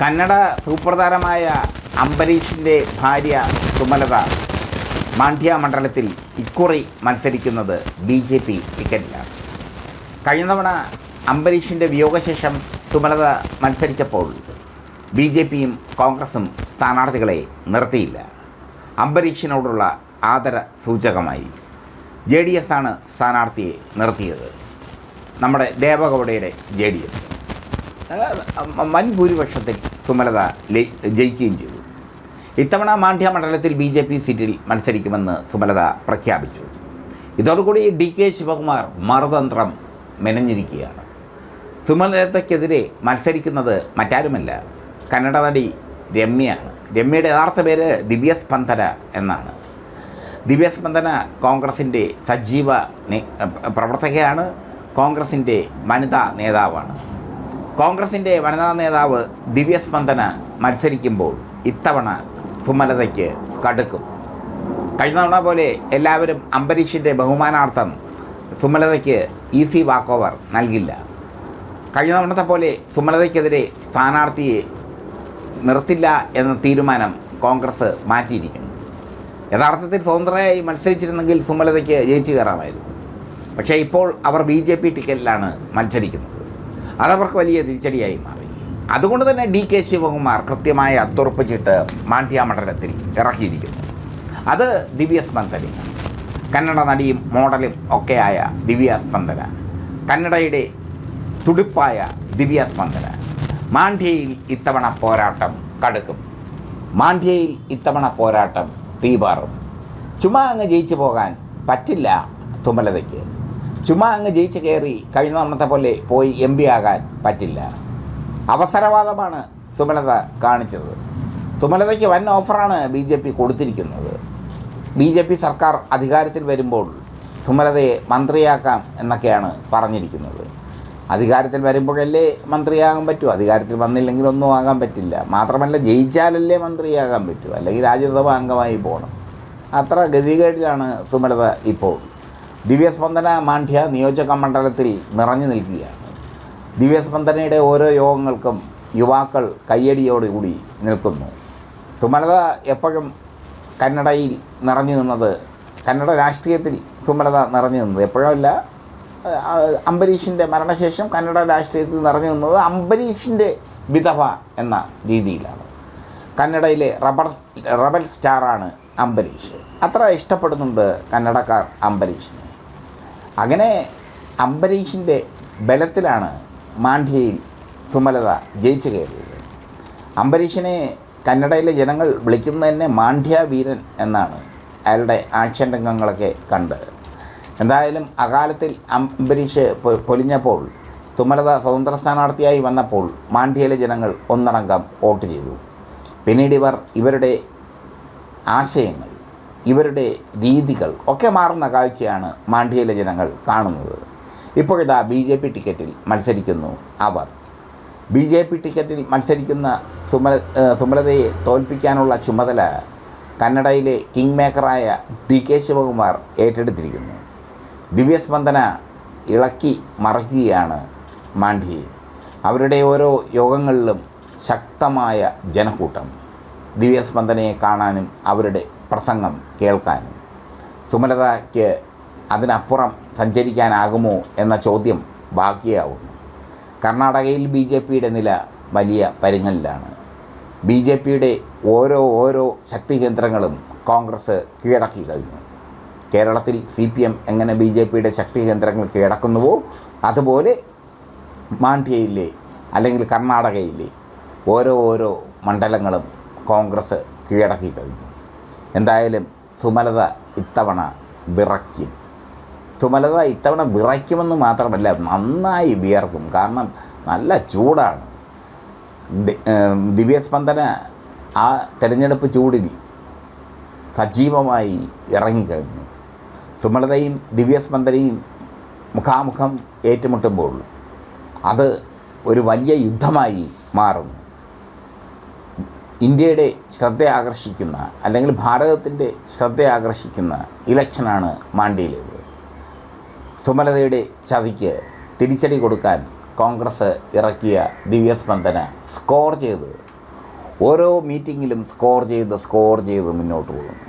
Kannada super അംബരീഷിന്റെ ഭാര്യ സുമലത മാണ്ഡ്യ മണ്ഡലത്തിൽ ഇക്കുറി മത്സരിക്കുന്നത് ബി ജെ പി ടിക്കറ്റിലാണ് കഴിഞ്ഞ തവണ അംബരീഷിന്റെ വിയോഗശേഷം സുമലത മത്സരിച്ചപ്പോൾ ബി ജെ പിയും കോൺഗ്രസും സ്ഥാനാർത്ഥികളെ നിർത്തിയില്ല. അംബരീഷിനോടുള്ള ആദര സൂചകമായി ജെ ഡി എസ് ആണ് സ്ഥാനാർത്ഥിയെ നിർത്തിയത്. നമ്മുടെ ദേവഗൗഡയുടെ ജെ ഡി എസ്. വൻ ഭൂരിപക്ഷത്തിൽ സുമലത ജയിക്കുകയും ചെയ്തു. ഇത്തവണ മാണ്ഡ്യ മണ്ഡലത്തിൽ ബി ജെ പി സീറ്റിൽ മത്സരിക്കുമെന്ന് സുമലത പ്രഖ്യാപിച്ചു. ഇതോടുകൂടി ഡി കെ ശിവകുമാർ മറുതന്ത്രം മെനഞ്ഞിരിക്കുകയാണ്. സുമലതയ്ക്കെതിരെ മത്സരിക്കുന്നത് മറ്റാരുമല്ല. കന്നഡ നടി രമ്യയാണ്. രമ്യയുടെ യഥാർത്ഥ പേര് ദിവ്യ സ്പന്ദന എന്നാണ്. ദിവ്യ സ്പന്ദന കോൺഗ്രസിന്റെ സജീവ പ്രവർത്തകയാണ്. കോൺഗ്രസിന്റെ വനിതാ നേതാവാണ്. കോൺഗ്രസിന്റെ വനിതാ നേതാവ് ദിവ്യസ്പന്ദന മത്സരിക്കുമ്പോൾ ഇത്തവണ സുമലതയ്ക്ക് കടുക്കും. കഴിഞ്ഞ തവണ പോലെ എല്ലാവരും അംബരീഷിന്റെ ബഹുമാനാർത്ഥം സുമലതയ്ക്ക് ഈസി വാക്ക് ഓവർ നൽകില്ല. കഴിഞ്ഞ തവണത്തെ പോലെ സുമലതയ്ക്കെതിരെ സ്ഥാനാർത്ഥിയെ നിർത്തില്ല എന്ന തീരുമാനം കോൺഗ്രസ് മാറ്റിയിരിക്കുന്നു. യഥാർത്ഥത്തിൽ സ്വതന്ത്രയായി മത്സരിച്ചിരുന്നെങ്കിൽ സുമലതയ്ക്ക് ജയിച്ചു കയറാമായിരുന്നു. പക്ഷേ ഇപ്പോൾ അവർ ബി ജെ പി ടിക്കറ്റിലാണ് മത്സരിക്കുന്നത്. അതവർക്ക് വലിയ തിരിച്ചടിയായി മാറി. അതുകൊണ്ട് തന്നെ ഡി കെ ശിവകുമാർ കൃത്യമായ അത്തുറപ്പിച്ചിട്ട് മാണ്ഡ്യ മണ്ഡലത്തിൽ ഇറക്കിയിരിക്കുന്നു. അത് ദിവ്യ സ്പന്ദന. കന്നഡ നടിയും മോഡലും ഒക്കെയായ ദിവ്യ സ്പന്ദന. കന്നഡയുടെ തുടിപ്പായ ദിവ്യ സ്പന്ദന. മാണ്ഡ്യയിൽ ഇത്തവണ പോരാട്ടം കടുക്കും. മാണ്ഡ്യയിൽ ഇത്തവണ പോരാട്ടം തീപാറും. ചുമ്മാ അങ്ങ് ജയിച്ചു പോകാൻ പറ്റില്ല തുമലതയ്ക്ക് ചുമ്മാ അങ്ങ് ജയിച്ച് കയറി കഴിഞ്ഞ തവണത്തെ പോലെ പോയി എം പി ആകാൻ പറ്റില്ല. അവസരവാദമാണ് സുമലത കാണിച്ചത്. സുമലതയ്ക്ക് വൻ ഓഫറാണ് ബി ജെ പി കൊടുത്തിരിക്കുന്നത്. ബി ജെ പി സർക്കാർ അധികാരത്തിൽ വരുമ്പോൾ സുമലതയെ മന്ത്രിയാക്കാം എന്നൊക്കെയാണ് പറഞ്ഞിരിക്കുന്നത്. അധികാരത്തിൽ വരുമ്പോഴല്ലേ മന്ത്രിയാകാൻ പറ്റൂ? അധികാരത്തിൽ വന്നില്ലെങ്കിൽ ഒന്നും ആകാൻ പറ്റില്ല. മാത്രമല്ല ജയിച്ചാലല്ലേ മന്ത്രിയാകാൻ പറ്റൂ? അല്ലെങ്കിൽ രാജ്യസഭാ അംഗമായി പോകണം. അത്ര ഗതികേടിലാണ് സുമലത ഇപ്പോൾ ദിവ്യസ്പന്ദന മാണ്ഡ്യ നിയോജക മണ്ഡലത്തിൽ നിറഞ്ഞു നിൽക്കുകയാണ്. ദിവ്യസ്പന്ദനയുടെ ഓരോ യോഗങ്ങൾക്കും യുവാക്കൾ കയ്യടിയോടുകൂടി നിൽക്കുന്നു. സുമലത എപ്പോഴും കന്നഡയിൽ നിറഞ്ഞു നിന്നത് കന്നഡ രാഷ്ട്രീയത്തിൽ സുമലത നിറഞ്ഞു നിന്നത് എപ്പോഴല്ല അംബരീഷിന്റെ മരണശേഷം കന്നഡ രാഷ്ട്രീയത്തിൽ നിറഞ്ഞു നിന്നത് അംബരീഷിന്റെ വിധവ എന്ന രീതിയിലാണ്. കന്നഡയിലെ റബർ റബൽ സ്റ്റാറാണ് അംബരീഷ്. അത്ര ഇഷ്ടപ്പെടുന്നുണ്ട് കന്നഡക്കാർ അംബരീഷിനെ. അങ്ങനെ അംബരീഷിന്റെ ബലത്തിലാണ് മാണ്ഡ്യയിൽ സുമലത ജയിച്ചു കയറിയത്. അംബരീഷിനെ കന്നഡയിലെ ജനങ്ങൾ വിളിക്കുന്നത് തന്നെ മാണ്ഡ്യ വീരൻ എന്നാണ് അയാളുടെ ആക്ഷൻ രംഗങ്ങളൊക്കെ കണ്ട് എന്തായാലും അകാലത്തിൽ അംബരീഷ് പൊലിഞ്ഞപ്പോൾ സുമലത സ്വതന്ത്ര സ്ഥാനാർത്ഥിയായി വന്നപ്പോൾ മാണ്ഡ്യയിലെ ജനങ്ങൾ ഒന്നടങ്കം വോട്ട് ചെയ്തു. പിന്നീട് ഇവർ ഇവരുടെ ആശയങ്ങൾ ഇവരുടെ രീതികൾ ഒക്കെ മാറുന്ന കാഴ്ചയാണ് മാണ്ഡ്യയിലെ ജനങ്ങൾ കാണുന്നത്. ഇപ്പോഴിതാ ബി ജെ പി ടിക്കറ്റിൽ മത്സരിക്കുന്നു അവർ. ബി ജെ പി ടിക്കറ്റിൽ മത്സരിക്കുന്ന സുമല സുമലതയെ തോൽപ്പിക്കാനുള്ള ചുമതല കന്നഡയിലെ കിങ് മേക്കറായ ഡി കെ ശിവകുമാർ ഏറ്റെടുത്തിരിക്കുന്നു. ദിവ്യസ്പന്ദന ഇളക്കി മറയ്ക്കുകയാണ് മാണ്ഡ്യയെ. അവരുടെ ഓരോ യോഗങ്ങളിലും ശക്തമായ ജനക്കൂട്ടം. ദിവ്യസ്പന്ദനയെ കാണാനും അവരുടെ പ്രസംഗം കേൾക്കാനും. സുമലതയ്ക്ക് അതിനപ്പുറം സഞ്ചരിക്കാനാകുമോ എന്ന ചോദ്യം ബാക്കിയാവുന്നു. കർണാടകയിൽ ബി ജെ പിയുടെ നില വലിയ പരുങ്ങലിലാണ്. ബി ജെ പിയുടെ ഓരോ ഓരോ ശക്തി കേന്ദ്രങ്ങളും കോൺഗ്രസ് കീഴടക്കി കഴിഞ്ഞു. കേരളത്തിൽ സി പി എം എങ്ങനെ ബി ജെ പിയുടെ ശക്തി കേന്ദ്രങ്ങൾ കീഴടക്കുന്നുവോ അതുപോലെ മാണ്ഡ്യയിലെ അല്ലെങ്കിൽ കർണാടകയിലെ ഓരോ ഓരോ മണ്ഡലങ്ങളും കോൺഗ്രസ് കീഴടക്കി കഴിഞ്ഞു. എന്തായാലും സുമലത ഇത്തവണ വിറയ്ക്കും. സുമലത ഇത്തവണ വിറയ്ക്കുമെന്ന് മാത്രമല്ല നന്നായി വിയർക്കും. കാരണം നല്ല ചൂടാണ്. ദിവ്യസ്പന്ദന ആ തെരഞ്ഞെടുപ്പ് ചൂടിൽ സജീവമായി ഇറങ്ങിക്കഴിഞ്ഞു. സുമലതയും ദിവ്യസ്പന്ദനയും മുഖാമുഖം ഏറ്റുമുട്ടുമ്പോൾ അത് ഒരു വലിയ യുദ്ധമായി മാറുന്നു. ഇന്ത്യയുടെ ശ്രദ്ധ ആകർഷിക്കുന്ന അല്ലെങ്കിൽ ഭാരതത്തിന്റെ ശ്രദ്ധ ആകർഷിക്കുന്ന ഇലക്ഷനാണ് മാണ്ടിയിലേത് സുമലതയുടെ ചതിക്ക് തിരിച്ചടി കൊടുക്കാൻ കോൺഗ്രസ് ഇറക്കിയ ദിവ്യ ദിവ്യസ്പന്ദന സ്കോർ ചെയ്ത് ഓരോ മീറ്റിങ്ങിലും സ്കോർ ചെയ്ത് സ്കോർ ചെയ്ത് മുന്നോട്ട് പോകുന്നു.